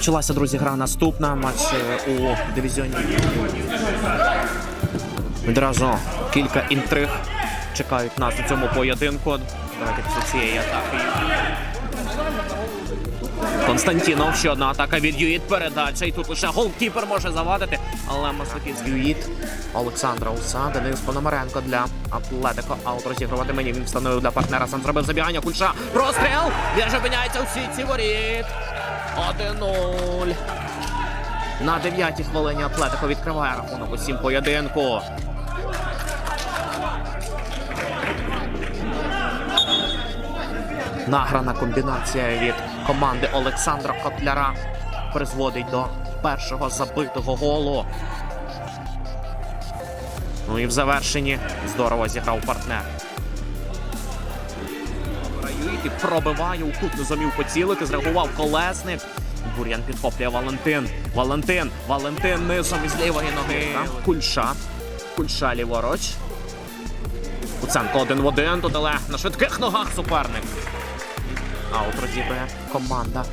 Почалася, друзі, гра наступна. Матч е, у дивізіоні. Відразу кілька інтриг чекають нас у цьому поєдинку. Давайте після цієї атаки. Константінов, ще одна атака від Юїт. Передача. І тут лише голкіпер може завадити. Але Маслаківський Юїт. Олександра Уса. Денис Пономаренко для Атлетико. Аут розігрувати мені. Він встановив для партнера. Сам зробив забігання. Кульша. Простріл. Він же у сітці воріт. 1-0. На дев'ятій хвилині Атлетико відкриває рахунок усім поєдинку. Награна комбінація від команди Олександра Котляра призводить до першого забитого голу. Ну і в завершенні здорово зіграв партнер. І пробиває у кут, не зумів поцілити, зреагував колесник. Бур'ян підхоплює Валентин. Валентин. Валентин низом із лівої ноги. Кульша. Кульша ліворуч. Куценко один в один. Тут але на швидких ногах суперник. Аут розібрає команда.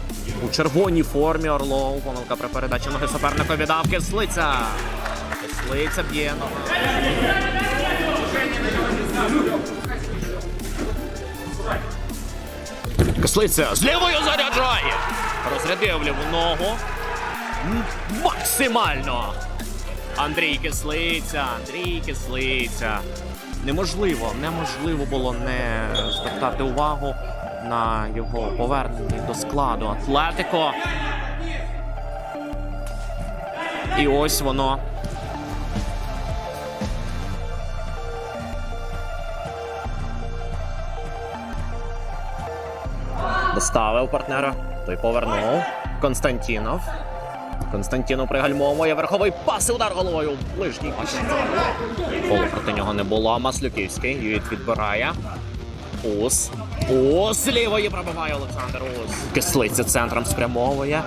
У червоній формі Орлов. Помилка при передачі ноги суперника віддав Кислиця. Кислиця б'є нога. Кислиця з лівою заряджає. Розрядив ліву ногу. Максимально. Андрій Кислиця, Андрій Кислиця. Неможливо, неможливо було не звертати увагу на його повернення до складу Атлетико. І ось воно. Доставив партнера. Той повернув. Константінов. Константінов пригальмовує верховий пас і удар головою. Ближній кут. Коло проти нього не було. Маслюківський. Юїт відбирає. Ус. Ус лівої пробиває Олександр Ус. Кислиця центром спрямовує.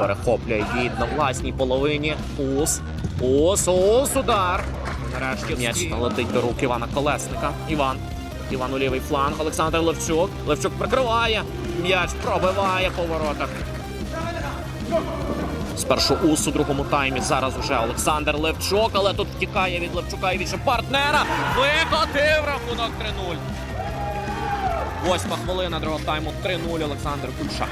Перехоплює від на власній половині. Ус. Ус. Ус. Удар. Нарешті м'яч налетить до рук Івана Колесника. Іван. Іван у лівий фланг. Олександр Левчук. Левчук прикриває. М'яч пробиває по воротах. Спершу ус у другому таймі. Зараз уже Олександр Левчук, але тут втікає від Левчука і від партнера. Викотив рахунок 3-0. Восьма хвилина другого тайму 3-0 Олександр Кульша.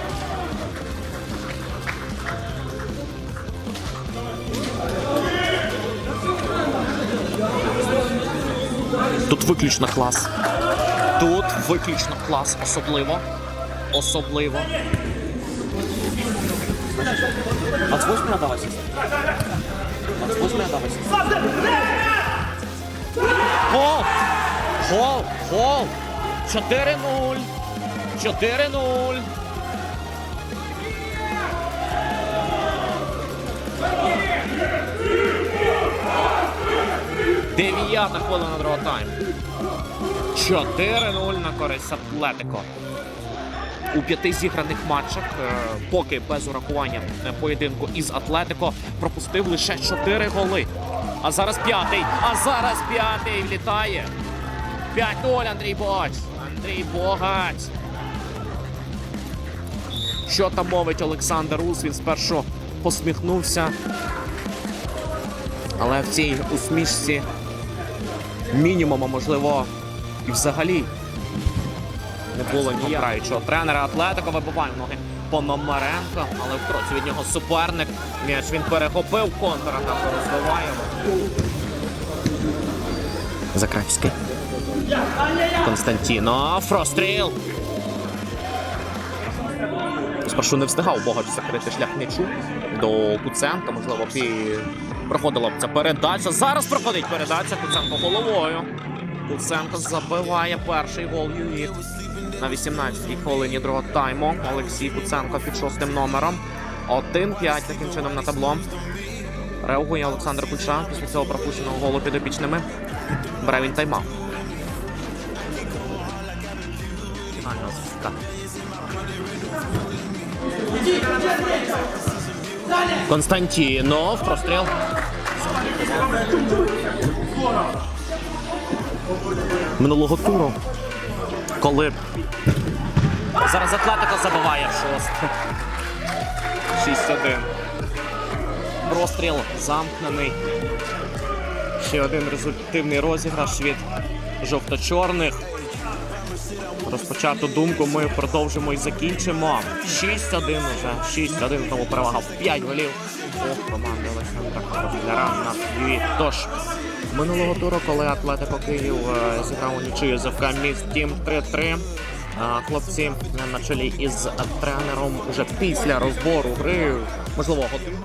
Тут виключно клас. Тут виключно клас. Особливо. Особливо. От восьми отдалась. От восьми отдалась. Гол! Гол! Гол! 4-0! 4-0! Дев'ята хвилина другого тайму. 4-0 на користь Атлетико. У п'яти зіграних матчах, е, поки без урахування е, поєдинку із Атлетико, пропустив лише 4 голи. А зараз п'ятий. А зараз п'ятий влітає. 5-0 Андрій Богач. Андрій Богач. Що там мовить Олександр Ус? Він спершу посміхнувся. Але в цій усмішці мінімум, можливо, і взагалі не було ні граючого тренера Атлетико вибиває ноги Пономаренко, але в кроці від нього суперник. М'яч він перехопив контратаку розвиває. Закраївський. Константіно. Простріл. Спершу не встигав Богач закрити шлях м'ячу до Куценка. Можливо, б проходила б ця передача. Зараз проходить передача Куценко головою. Куценко забиває перший гол Юніт. На 18-й хвилині другого тайму. Олексій Куценко під шостим номером. 1-5 таким чином на табло. Реагує Олександр Куча після цього пропущеного голу підопічними. Бере він звістка. Константінов. Простріл. Минулого туру. Коли зараз Атлетико забиває в шосте. 6-1. Простріл замкнений. Ще один результативний розіграш від жовто-чорних. Розпочату думку ми продовжимо і закінчимо. 6-1 уже. 6-1 знову перевага в 5 голів. Ох, команда Олександра Кобіляра на дві. Тож, минулого туру, коли Атлетико Київ е, зіграв у нічию з ФК Міст Тім 3-3. а, Хлопці е, на чолі із тренером уже після розбору гри, можливо,